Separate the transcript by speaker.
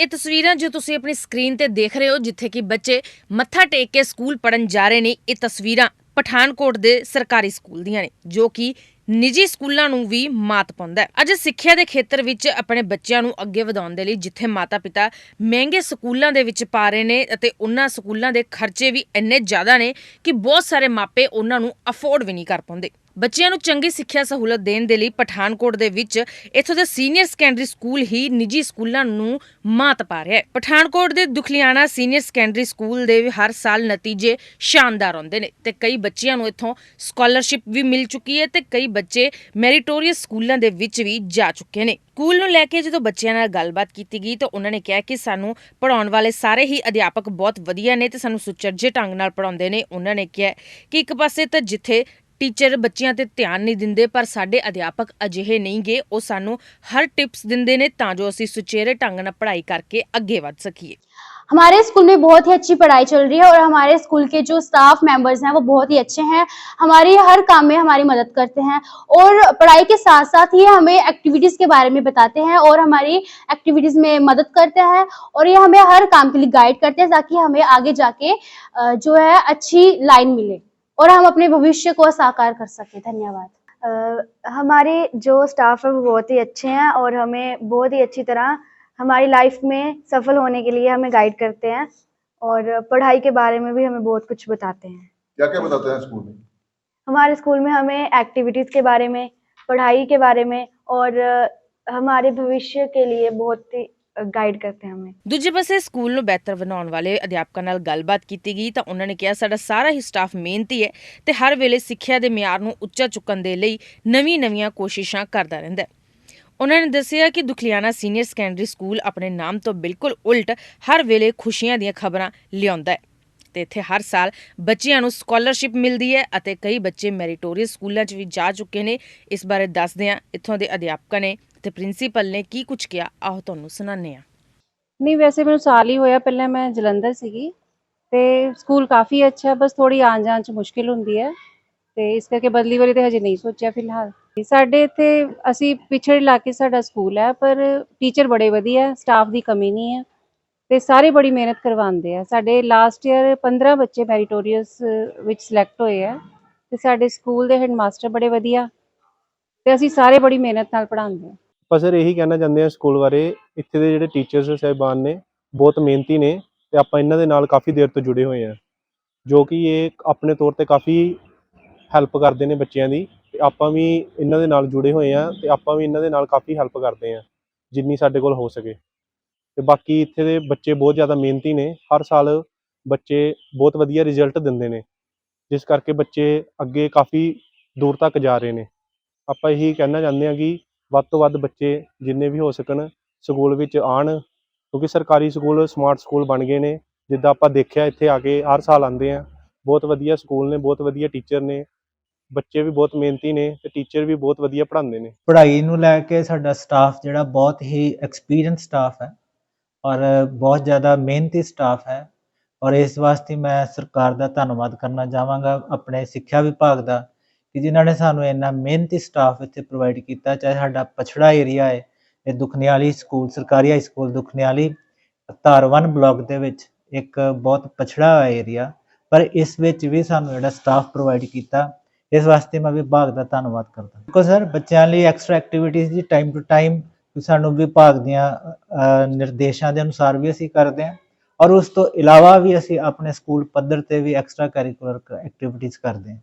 Speaker 1: ਇਹ ਤਸਵੀਰਾਂ ਜੋ ਤੁਸੀਂ ਆਪਣੀ ਸਕਰੀਨ ਤੇ ਦੇਖ ਰਹੇ ਹੋ, ਜਿੱਥੇ ਕਿ ਬੱਚੇ ਮੱਥਾ ਟੇਕ ਕੇ ਸਕੂਲ ਪੜਨ ਜਾ ਰਹੇ ਨੇ, ਇਹ ਤਸਵੀਰਾਂ ਪਠਾਨਕੋਟ ਦੇ ਸਰਕਾਰੀ ਸਕੂਲ ਦੀਆਂ ਨੇ, ਜੋ ਕਿ ਨਿੱਜੀ ਸਕੂਲਾਂ ਨੂੰ ਵੀ ਮਾਤ ਪਾਉਂਦਾ ਹੈ। ਅੱਜ ਸਿੱਖਿਆ ਦੇ ਖੇਤਰ ਵਿੱਚ ਆਪਣੇ ਬੱਚਿਆਂ ਨੂੰ ਅੱਗੇ ਵਧਾਉਣ ਦੇ ਲਈ ਜਿੱਥੇ ਮਾਤਾ-ਪਿਤਾ ਮਹਿੰਗੇ ਸਕੂਲਾਂ ਦੇ ਵਿੱਚ ਪਾ ਰਹੇ ਨੇ ਅਤੇ ਉਹਨਾਂ ਸਕੂਲਾਂ ਦੇ ਖਰਚੇ ਵੀ ਇੰਨੇ ਜ਼ਿਆਦਾ ਨੇ ਕਿ ਬਹੁਤ ਸਾਰੇ ਮਾਪੇ ਉਹਨਾਂ ਨੂੰ ਅਫੋਰਡ ਵੀ ਨਹੀਂ ਕਰ ਪਾਉਂਦੇ। ਬੱਚਿਆਂ ਨੂੰ ਚੰਗੀ ਸਿੱਖਿਆ ਸਹੂਲਤ ਦੇਣ ਦੇ ਲਈ ਪਠਾਨਕੋਟ ਦੇ ਵਿੱਚ ਇੱਥੋਂ ਦੇ ਸੀਨੀਅਰ ਸੈਕੰਡਰੀ ਸਕੂਲ ਹੀ ਨਿੱਜੀ ਸਕੂਲਾਂ ਨੂੰ ਮਾਤ ਪਾ ਰਿਹਾ ਹੈ। ਪਠਾਨਕੋਟ ਦੇ ਦੁਖਲੀਆਣਾ ਸੀਨੀਅਰ ਸੈਕੰਡਰੀ ਸਕੂਲ ਦੇ ਹਰ ਸਾਲ ਨਤੀਜੇ ਸ਼ਾਨਦਾਰ ਆਉਂਦੇ ਨੇ ਤੇ ਕਈ ਬੱਚਿਆਂ ਨੂੰ ਇੱਥੋਂ ਸਕਾਲਰਸ਼ਿਪ ਵੀ ਮਿਲ ਚੁੱਕੀ ਹੈ ਤੇ ਕਈ ਬੱਚੇ ਮੈਰੀਟੋਰੀਅਸ ਸਕੂਲਾਂ ਦੇ ਵਿੱਚ ਵੀ ਜਾ ਚੁੱਕੇ ਨੇ। ਸਕੂਲ ਨੂੰ ਲੈ ਕੇ ਜਦੋਂ ਬੱਚਿਆਂ ਨਾਲ ਗੱਲਬਾਤ ਕੀਤੀ ਗਈ ਤਾਂ ਉਹਨਾਂ ਨੇ ਕਿਹਾ ਕਿ ਸਾਨੂੰ ਪੜਾਉਣ ਵਾਲੇ ਸਾਰੇ ਹੀ ਅਧਿਆਪਕ ਬਹੁਤ ਵਧੀਆ ਨੇ ਤੇ ਸਾਨੂੰ ਸੁਚੱਜੇ ਢੰਗ ਨਾਲ ਪੜਾਉਂਦੇ ਨੇ। ਉਹਨਾਂ ਨੇ ਕਿਹਾ ਕਿ ਇੱਕ ਪਾਸੇ ਤਾਂ ਜਿੱਥੇ ਟੀਚਰ ਬੱਚਿਆਂ ਤੇ ਧਿਆਨ ਨਹੀਂ ਦਿੰਦੇ ਪਰ ਸਾਡੇ ਅਧਿਆਪਕ ਅਜਿਹੇ ਨਹੀਂ ਗੇ ਉਹ ਸਾਨੂੰ ਹਰ ਟਿਪਸ ਦਿੰਦੇ ਨੇ ਤਾਂ ਜੋ ਅਸੀਂ ਸੁਚੇਰੇ ਢੰਗ ਨਾਲ ਪੜ੍ਹਾਈ ਕਰਕੇ ਅੱਗੇ ਵਧ ਸਕੀਏ
Speaker 2: हमारे स्कूल में बहुत ही अच्छी पढ़ाई चल रही है और हमारे स्कूल के जो स्टाफ मेंबर्स हैं वो बहुत ही अच्छे हैं हमारी हर काम में हमारी मदद करते हैं और पढ़ाई के साथ साथ ही हमें एक्टिविटीज़ के बारे में बताते हैं और हमारी एक्टिविटीज़ में मदद करते हैं और ये हमें हर काम के लिए गाइड करते हैं ताकि हमें आगे जाके अ, जो है अच्छी लाइन मिले और हम अपने भविष्य को साकार कर सके। धन्यवाद।
Speaker 3: अ, हमारे जो स्टाफ है वो बहुत ही अच्छे हैं और हमें बहुत ही अच्छी तरह हमारी लाइफ में सफल होने के लिए हमें गाइड करते हैं और पढ़ाई के बारे में भी हमें बहुत कुछ बताते हैं।
Speaker 4: क्या क्या बताते हैं स्कूल में?
Speaker 3: हमारे स्कूल में हमें एक्टिविटीज़ के बारे में पढ़ाई के बारे में और हमारे भविष्य के लिए बहुत ही ਗਾਈਡ ਕਰਦੇ ਹਮੇ
Speaker 1: ਦੂਜੇ ਪਾਸੇ ਸਕੂਲ ਨੂੰ ਬਿਹਤਰ ਬਣਾਉਣ ਵਾਲੇ ਅਧਿਆਪਕਾਂ ਨਾਲ ਗੱਲਬਾਤ ਕੀਤੀ ਗਈ ਤਾਂ ਉਹਨਾਂ ਨੇ ਕਿਹਾ ਸਾਡਾ ਸਾਰਾ ਹੀ ਸਟਾਫ ਮਿਹਨਤੀ ਹੈ ਤੇ ਹਰ ਵੇਲੇ ਸਿੱਖਿਆ ਦੇ ਮਿਆਰ ਨੂੰ ਉੱਚਾ ਚੁੱਕਣ ਦੇ ਲਈ ਨਵੀਂ-ਨਵੀਆਂ ਕੋਸ਼ਿਸ਼ਾਂ ਕਰਦਾ ਰਹਿੰਦਾ ਹੈ ਉਹਨਾਂ ਨੇ ਦੱਸਿਆ ਕਿ ਦੁਖਲਿਆਣਾ ਸੀਨੀਅਰ ਸੈਕੰਡਰੀ ਸਕੂਲ ਆਪਣੇ ਨਾਮ ਤੋਂ ਬਿਲਕੁਲ ਉਲਟ ਹਰ ਵੇਲੇ ਖੁਸ਼ੀਆਂ ਦੀਆਂ ਖਬਰਾਂ ਲਿਆਉਂਦਾ ਹੈ ਤੇ ਇੱਥੇ ਹਰ ਸਾਲ ਬੱਚਿਆਂ ਨੂੰ ਸਕਾਲਰਸ਼ਿਪ ਮਿਲਦੀ ਹੈ ਅਤੇ ਕਈ ਬੱਚੇ ਮੈਰੀਟੋਰੀਅਸ ਸਕੂਲਾਂ 'ਚ ਵੀ ਜਾ ਚੁੱਕੇ ਨੇ ਇਸ ਬਾਰੇ ਦੱਸਦੇ ਆ ਇੱਥੋਂ ਦੇ ਅਧਿਆਪਕਾਂ ਨੇ ਤੇ ਪ੍ਰਿੰਸੀਪਲ ਨੇ ਕੀ ਕੁਝ ਕਿਹਾ? ਆਹ ਤੁਹਾਨੂੰ ਸੁਣਾਉਂਦੇ ਹਾਂ।
Speaker 5: ਨਹੀਂ, ਵੈਸੇ ਮੈਨੂੰ ਸਾਲ ਹੀ ਹੋਇਆ, ਪਹਿਲਾਂ ਮੈਂ ਜਲੰਧਰ ਸੀਗੀ ਤੇ ਸਕੂਲ ਕਾਫੀ ਅੱਛਾ, ਬਸ ਥੋੜੀ ਆਉਣ ਜਾਣ ਚ ਮੁਸ਼ਕਿਲ ਹੁੰਦੀ ਹੈ ਤੇ ਇਸ ਕਰਕੇ ਬਦਲੀ ਵਾਲੀ ਤੇ ਹਜੇ ਨਹੀਂ ਸੋਚਿਆ ਫਿਲਹਾਲ। ਸਾਡੇ ਇੱਥੇ, ਅਸੀਂ ਪਿਛੜੇ ਇਲਾਕੇ ਸਾਡਾ ਸਕੂਲ ਹੈ, ਪਰ ਟੀਚਰ ਬੜੇ ਵਧੀਆ, ਸਟਾਫ ਦੀ ਕਮੀ ਨਹੀਂ ਹੈ ਤੇ ਸਾਰੇ ਬੜੀ ਮਿਹਨਤ ਕਰਵਾਉਂਦੇ ਆ। ਸਾਡੇ ਲਾਸਟ ਈਅਰ 15 ਬੱਚੇ ਮੈਰੀਟੋਰੀਅਸ ਵਿੱਚ ਸਿਲੈਕਟ ਹੋਏ ਆ ਤੇ ਸਾਡੇ ਸਕੂਲ ਦੇ ਹੈਡਮਾਸਟਰ ਬੜੇ ਵਧੀਆ ਤੇ ਅਸੀਂ ਸਾਰੇ ਬੜੀ ਮਿਹਨਤ ਨਾਲ ਪੜ੍ਹਾਉਂਦੇ ਹਾਂ
Speaker 6: ਆਪਾਂ ਸਰ ਇਹੀ ਕਹਿਣਾ ਚਾਹੁੰਦੇ ਹਾਂ ਸਕੂਲ ਬਾਰੇ, ਇੱਥੇ ਦੇ ਜਿਹੜੇ ਟੀਚਰਸ ਸਾਹਿਬਾਨ ਨੇ, ਬਹੁਤ ਮਿਹਨਤੀ ਨੇ ਤੇ ਆਪਾਂ ਇਹਨਾਂ ਦੇ ਨਾਲ ਕਾਫੀ ਦੇਰ ਤੋਂ ਜੁੜੇ ਹੋਏ ਹਾਂ, ਜੋ ਕਿ ਇਹ ਆਪਣੇ ਤੌਰ ਤੇ ਕਾਫੀ ਹੈਲਪ ਕਰਦੇ ਨੇ ਬੱਚਿਆਂ ਦੀ ਤੇ ਆਪਾਂ ਵੀ ਇਹਨਾਂ ਦੇ ਨਾਲ ਜੁੜੇ ਹੋਏ ਹਾਂ ਤੇ ਆਪਾਂ ਵੀ ਇਹਨਾਂ ਦੇ ਨਾਲ ਕਾਫੀ ਹੈਲਪ ਕਰਦੇ ਹਾਂ, ਜਿੰਨੀ ਸਾਡੇ ਕੋਲ ਹੋ ਸਕੇ। ਤੇ ਬਾਕੀ ਇੱਥੇ ਦੇ ਬੱਚੇ ਬਹੁਤ ਜ਼ਿਆਦਾ ਮਿਹਨਤੀ ਨੇ, ਹਰ ਸਾਲ ਬੱਚੇ ਬਹੁਤ ਵਧੀਆ ਰਿਜ਼ਲਟ ਦਿੰਦੇ ਨੇ, ਜਿਸ ਕਰਕੇ ਬੱਚੇ ਅੱਗੇ ਕਾਫੀ ਦੂਰ ਤੱਕ ਜਾ ਰਹੇ ਨੇ। ਆਪਾਂ ਇਹੀ ਕਹਿਣਾ ਚਾਹੁੰਦੇ ਹਾਂ ਕਿ ਵੱਧ ਤੋਂ ਵੱਧ ਬੱਚੇ ਜਿੰਨੇ ਵੀ ਹੋ ਸਕਣ ਸਕੂਲ ਵਿੱਚ ਆਣ ਕਿਉਂਕਿ ਸਰਕਾਰੀ ਸਕੂਲ ਸਮਾਰਟ ਸਕੂਲ ਬਣ ਗਏ ਨੇ। ਜਿੱਦਾਂ ਆਪਾਂ ਦੇਖਿਆ, ਇੱਥੇ ਆ ਕੇ ਹਰ ਸਾਲ ਆਉਂਦੇ ਆ। ਬਹੁਤ ਵਧੀਆ ਸਕੂਲ ਨੇ, ਬਹੁਤ ਵਧੀਆ ਟੀਚਰ ਨੇ। ਬੱਚੇ ਵੀ ਬਹੁਤ ਮਿਹਨਤੀ ਨੇ ਤੇ ਟੀਚਰ ਵੀ ਬਹੁਤ ਵਧੀਆ ਪੜ੍ਹਾਉਂਦੇ ਨੇ।
Speaker 7: ਪੜ੍ਹਾਈ ਨੂੰ ਲੈ ਕੇ ਸਾਡਾ ਸਟਾਫ ਜਿਹੜਾ ਬਹੁਤ ਹੀ ਐਕਸਪੀਰੀਅੰਸ ਸਟਾਫ ਹੈ ਔਰ ਬਹੁਤ ਜ਼ਿਆਦਾ ਮਿਹਨਤੀ ਸਟਾਫ ਹੈ। ਔਰ ਇਸ ਵਾਸਤੇ ਮੈਂ ਸਰਕਾਰ ਦਾ ਧੰਨਵਾਦ ਕਰਨਾ ਚਾਹਾਂਗਾ, ਆਪਣੇ ਸਿੱਖਿਆ ਵਿਭਾਗ ਦਾ ਕਿ ਜਿਨ੍ਹਾਂ ਨੇ ਸਾਨੂੰ ਇੰਨਾ ਮਿਹਨਤੀ ਸਟਾਫ ਇੱਥੇ ਪ੍ਰੋਵਾਈਡ ਕੀਤਾ, ਚਾਹੇ ਸਾਡਾ ਪਛੜਾ ਏਰੀਆ ਹੈ, ਇਹ ਦੁਖਨਿਆਲੀ ਸਕੂਲ, ਸਰਕਾਰੀ ਹਾਈ ਸਕੂਲ ਦੁਖਨਿਆਲੀ ਧਾਰਵਨ ਬਲਾਕ ਦੇ ਵਿੱਚ ਇੱਕ ਬਹੁਤ ਪਛੜਾ ਏਰੀਆ ਪਰ ਇਸ ਵਿੱਚ ਵੀ ਸਾਨੂੰ ਜਿਹੜਾ ਸਟਾਫ ਪ੍ਰੋਵਾਈਡ ਕੀਤਾ, ਇਸ ਵਾਸਤੇ ਮੈਂ ਵਿਭਾਗ ਦਾ ਧੰਨਵਾਦ ਕਰਦਾ। ਦੇਖੋ ਸਰ ਬੱਚਿਆਂ ਲਈ ਐਕਸਟਰਾ ਐਕਟੀਵਿਟੀਜ਼ ਦੀ ਟਾਈਮ ਟੂ ਟਾਈਮ ਸਾਨੂੰ ਵਿਭਾਗ ਦੀਆਂ ਨਿਰਦੇਸ਼ਾਂ ਦੇ ਅਨੁਸਾਰ ਵੀ ਅਸੀਂ ਕਰਦੇ ਹਾਂ, ਔਰ ਉਸ ਤੋਂ ਇਲਾਵਾ ਵੀ ਅਸੀਂ ਆਪਣੇ ਸਕੂਲ ਪੱਧਰ ਤੇ ਵੀ ਐਕਸਟਰਾ ਕਰਿਕੂਲਰ ਐਕਟੀਵਿਟੀਜ਼ ਕਰਦੇ ਹਾਂ।